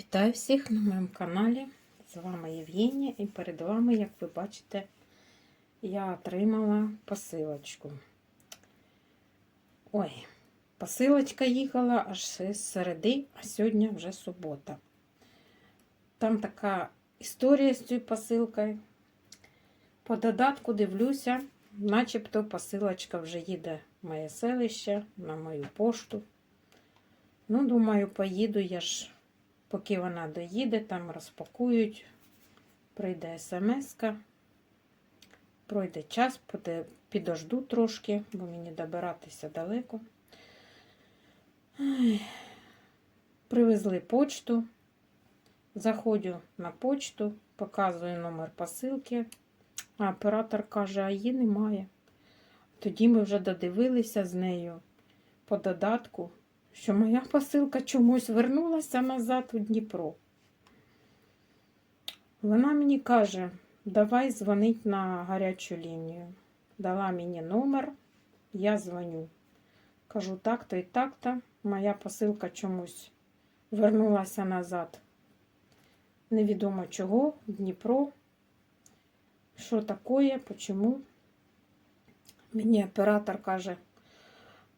Вітаю всіх на моєму каналі. З вами Євгенія і перед вами, як ви бачите, я отримала посилочку. Ой, посилочка їхала аж з середи, а сьогодні вже субота. Там така історія з цією посилкою. По додатку дивлюся, начебто посилочка вже їде в моє селище, на мою пошту. Ну, думаю, поїду я ж. Поки вона доїде, там розпакують, прийде смс-ка, пройде час, підожду трошки, бо мені добиратися далеко. Привезли почту, заходжу на почту, показую номер посилки, а оператор каже, а її немає. Тоді ми вже додивилися з нею по додатку що моя посилка чомусь вернулася назад у Дніпро. Вона мені каже, давай дзвонить на гарячу лінію. Дала мені номер, я дзвоню. Кажу, так-то і так-то. Моя посилка чомусь вернулася назад. Невідомо чого, Дніпро. Що таке, почому? Мені оператор каже,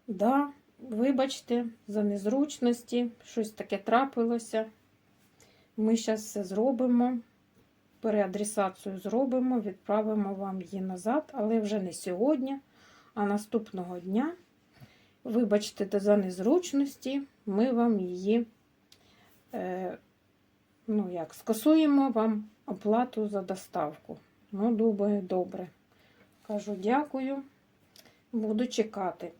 да, Вибачте за незручності, щось таке трапилося. Ми зараз все зробимо, переадресацію зробимо, відправимо вам її назад, але вже не сьогодні, а наступного дня. Вибачте за незручності, ми вам її е, ну як, скасуємо вам оплату за доставку. Ну, думаю, добре. Кажу, дякую, буду чекати.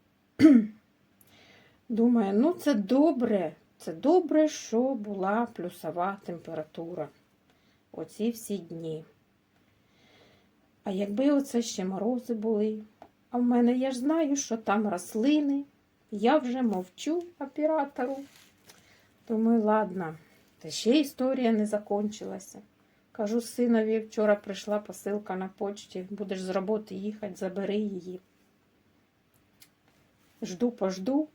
Думаю, ну це добре. Це добре, що була плюсова температура оці всі дні. А якби оце ще морози були, а в мене я ж знаю, що там рослини, я вже мовчу оператору. Думаю, ладно, та ще історія не закончилася. Кажу синові, вчора прийшла посилка на почті, будеш з роботи їхати, забери її. Жду, пожду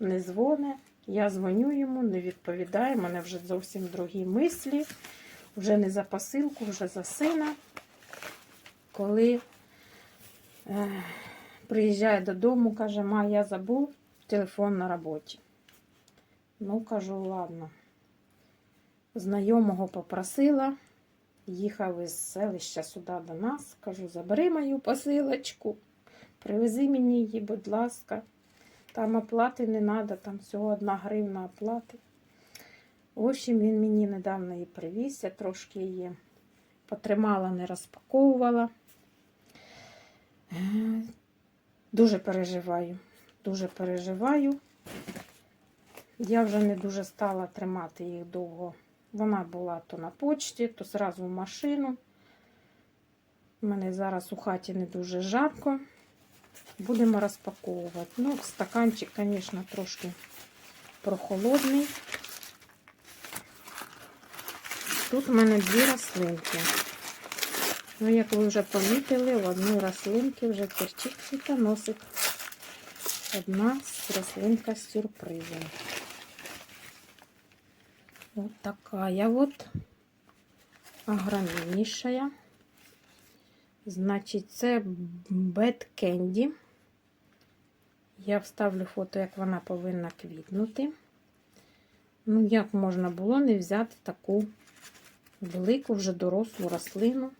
не дзвоне. Я дзвоню йому, не відповідає. У мене вже зовсім другі мислі. Вже не за посилку, вже за сина. Коли е, приїжджає додому, каже, ма, я забув телефон на роботі. Ну, кажу, ладно. Знайомого попросила, їхав із селища сюди до нас. Кажу, забери мою посилочку, привези мені її, будь ласка. Там оплати не треба, там всього одна гривна оплати. В общем, він мені недавно її привіз, я трошки її потримала, не розпаковувала. Дуже переживаю, дуже переживаю. Я вже не дуже стала тримати їх довго. Вона була то на почті, то зразу в машину. У мене зараз у хаті не дуже жарко. Будемо розпаковувати. Ну, стаканчик, звісно, трошки прохолодний. Тут у мене дві рослинки. Ну, як ви вже помітили, в одній рослинці вже терчить цвітоносик. Одна рослинка з сюрпризом. Вот такая вот огромнейшая. Значить, це Bad Candy. Я вставлю фото, як вона повинна квітнути. Ну, як можна було не взяти таку велику, вже дорослу рослину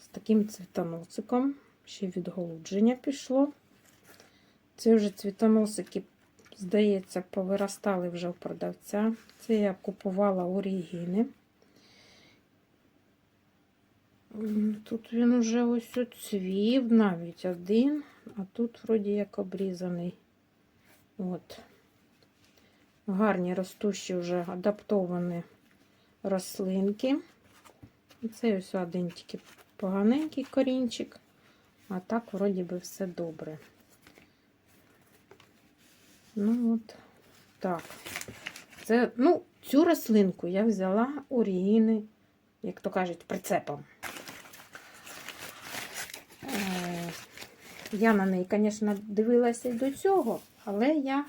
з таким цвітоносиком. Ще відголудження пішло. Це вже цвітоносики, здається, повиростали вже у продавця. Це я купувала орігіни. Тут він уже ось оцвів навіть один, а тут вроді як обрізаний. От. Гарні ростущі вже адаптовані рослинки. Це ось один тільки поганенький корінчик, а так, вроді би, все добре. Ну от, так. Це, ну, цю рослинку я взяла орігіни, як то кажуть, прицепом. Я на неї, звісно, дивилася і до цього, але я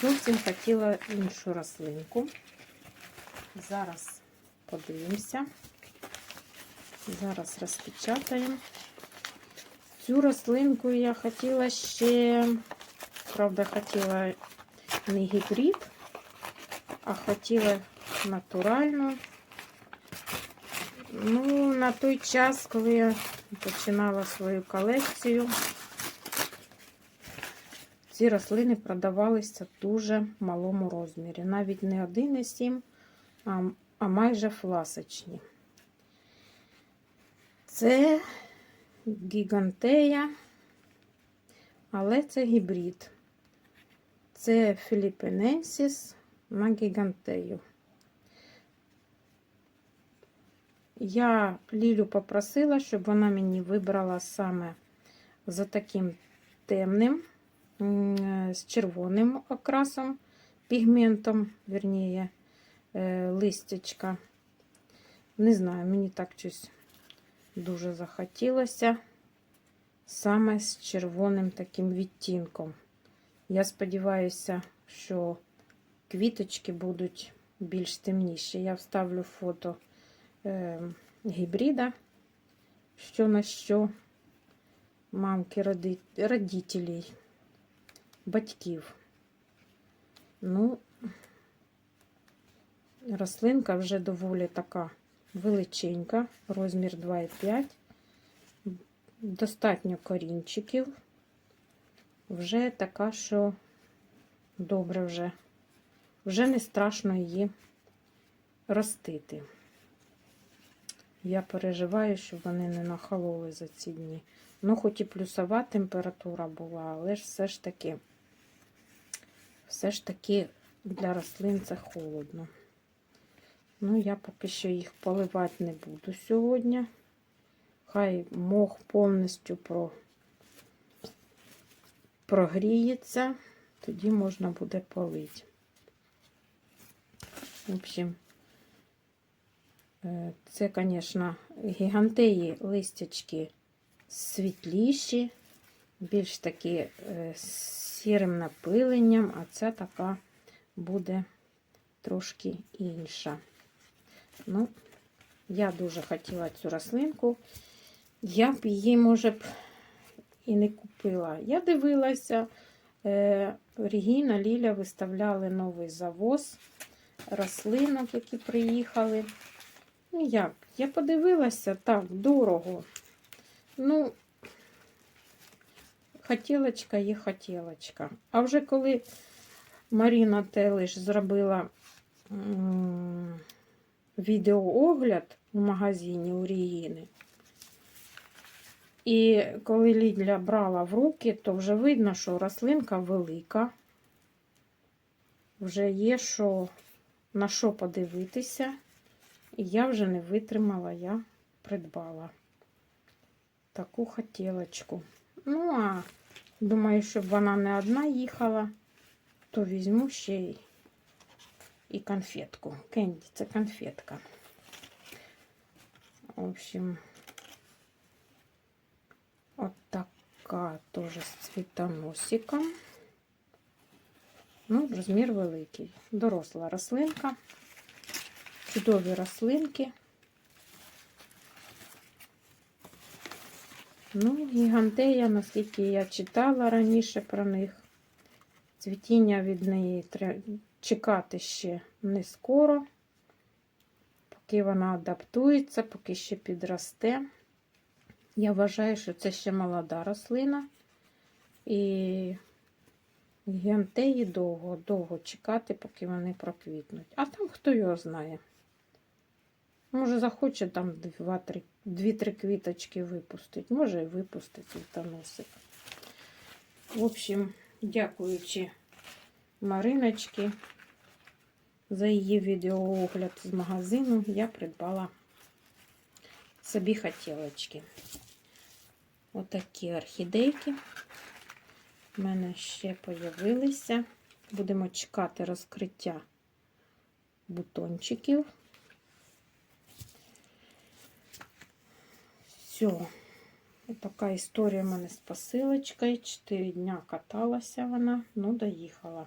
зовсім хотіла іншу рослинку. Зараз подивимося. Зараз розпечатаємо. Цю рослинку я хотіла ще, правда, хотіла не гібрид, а хотіла натуральну. Ну, на той час, коли я починала свою колекцію, ці рослини продавалися в дуже малому розмірі. Навіть не 1,7, а, майже фласочні. Це гігантея, але це гібрид. Це філіппіненсіс на гігантею. Я Лілю попросила, щоб вона мені вибрала саме за таким темним, з червоним окрасом, пігментом, верніє, е, листячка. Не знаю, мені так щось дуже захотілося саме з червоним таким відтінком. Я сподіваюся, що квіточки будуть більш темніші. Я вставлю фото е, гібрида, що на що мамки роди, родителей, батьків. Ну, рослинка вже доволі така величенька, розмір 2,5. Достатньо корінчиків. Вже така, що добре вже. Вже не страшно її ростити. Я переживаю, щоб вони не нахололи за ці дні. Ну, хоч і плюсова температура була, але ж все ж таки, все ж таки для рослин це холодно. Ну, я поки що їх поливати не буду сьогодні. Хай мох повністю про... прогріється, тоді можна буде полити. В общем, е, це, звісно, гігантеї листячки світліші, більш такі е, з сірим напиленням, а ця така буде трошки інша. Ну, я дуже хотіла цю рослинку. Я б її, може б, і не купила. Я дивилася, е, Регіна, Ліля виставляли новий завоз рослинок, які приїхали. Ну, як? Я подивилася, так, дорого. Ну, хотілочка є хотілочка. А вже коли Маріна Телиш зробила відеоогляд в магазині у Рігіни, і коли Лідля брала в руки, то вже видно, що рослинка велика. Вже є що на що подивитися. І я вже не витримала, я придбала таку хотілочку. Ну, а думаю, щоб вона не одна їхала, то візьму ще й і конфетку. Кенді, це конфетка. В общем, от така теж з цвітоносиком. Ну, розмір великий. Доросла рослинка. Чудові рослинки. Ну, гігантея, наскільки я читала раніше про них. Цвітіння від неї треба чекати ще не скоро, поки вона адаптується, поки ще підросте. Я вважаю, що це ще молода рослина. І гігантеї довго, довго чекати, поки вони проквітнуть. А там хто його знає. Може, захоче там 2-3 квіточки випустить. Може і випустить світоносик. В общем, дякуючи Мариночки за її відеоогляд з магазину, я придбала собі хотілочки. Отакі орхідейки. У мене ще появилися. Будемо чекати розкриття бутончиків. Все. Ось така історія в мене з посилочкою. Чотири дня каталася вона, ну, доїхала.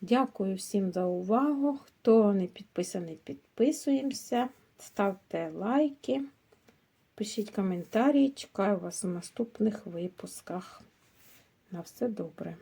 Дякую всім за увагу. Хто не підписаний, підписуємося. Ставте лайки, пишіть коментарі. Чекаю вас у наступних випусках. На все добре.